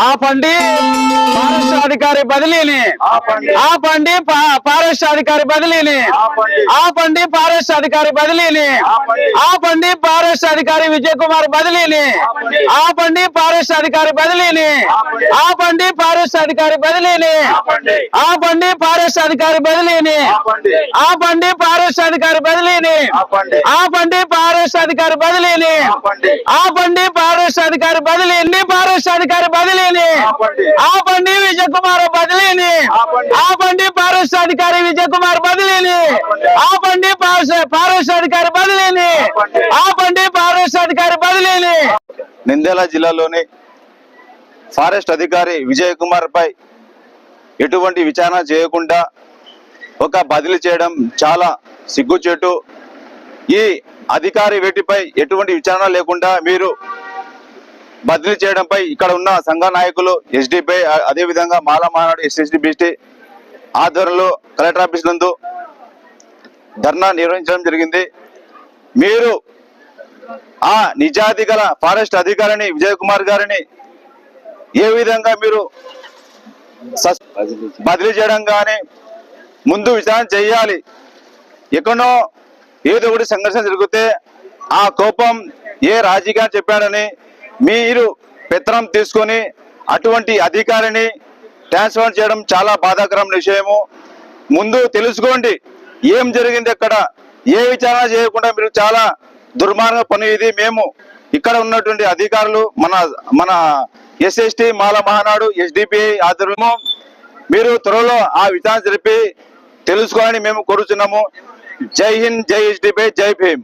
ఆపండి ఫారెస్ట్ అధికారి బదిలీని ఆపండి ఫారెస్ట్ అధికారి బదిలీని ఆపండి ఫారెస్ట్ అధికారి బదిలీని ఆపండి. ఫారెస్ట్ అధికారి విజయ్ కుమార్ బదిలీని ఆపండి. ఫారెస్ట్ అధికారి బదిలీని ఆపండి. ఫారెస్ట్ అధికారి బదిలీని ఆపండి. ఫారెస్ట్ అధికారి బదిలీని ఆపండి. ఫారెస్ట్ అధికారి బదిలీని ఆపండి. ఫారెస్ట్ అధికారి బదిలీని ఆపండి. ఫారెస్ట్ అధికారి బదిలీని ఫారెస్ట్ అధికారి బదిలీని ఆపండి. విజయ్ కుమార్ బదిలీని ఆపండి. అధికారి విజయ్ కుమార్ బదిలీని ఆపండి. అధికారి బదిలీని ఆపండి. అధికారి బదిలీని నింద్యాల జిల్లాలోని ఫారెస్ట్ అధికారి విజయ్ కుమార్ పై ఎటువంటి విచారణ చేయకుండా ఒక బదిలీ చేయడం చాలా సిగ్గుచేటు ఈ అధికారి వేటిపై ఎటువంటి విచారణ లేకుండా మీరు బదిలీ చేయడంపై ఇక్కడ ఉన్న సంఘ నాయకులు ఎస్డిపై అదేవిధంగా మాల మహానాడు ఎస్ఎస్డి బీస్టీ ఆధ్వర్యంలో కలెక్టర్ ఆఫీస్ నందు ధర్నా నిర్వహించడం జరిగింది. మీరు ఆ నిజాతి గల ఫారెస్ట్ అధికారిని విజయ్ కుమార్ గారిని ఏ విధంగా మీరు బదిలీ చేయడం కానీ ముందు విచారణ చేయాలి. ఎక్కడో ఏదో ఒకటి సంఘర్షణ జరిగితే ఆ కోపం ఏ రాజీగా చెప్పాడని మీరు పెత్తనం తీసుకొని అటువంటి అధికారిని ట్రాన్స్ఫర్ చేయడం చాలా బాధాకరం విషయము. ముందు తెలుసుకోండి ఏం జరిగింది అక్కడ ఏ విచారణ చేయకుండా మీరు చాలా దుర్మార్గ పని ఇది. మేము ఇక్కడ ఉన్నటువంటి అధికారులు మన మన ఎస్ఎస్టి మాల మహానాడు ఎస్డిపిఐ ఆధ్వర్యము మీరు త్వరలో ఆ విచారణ జరిపి తెలుసుకోవాలని మేము కోరుచున్నాము. జై హింద్ జై ఎస్డిపిఐ జై భీమ్.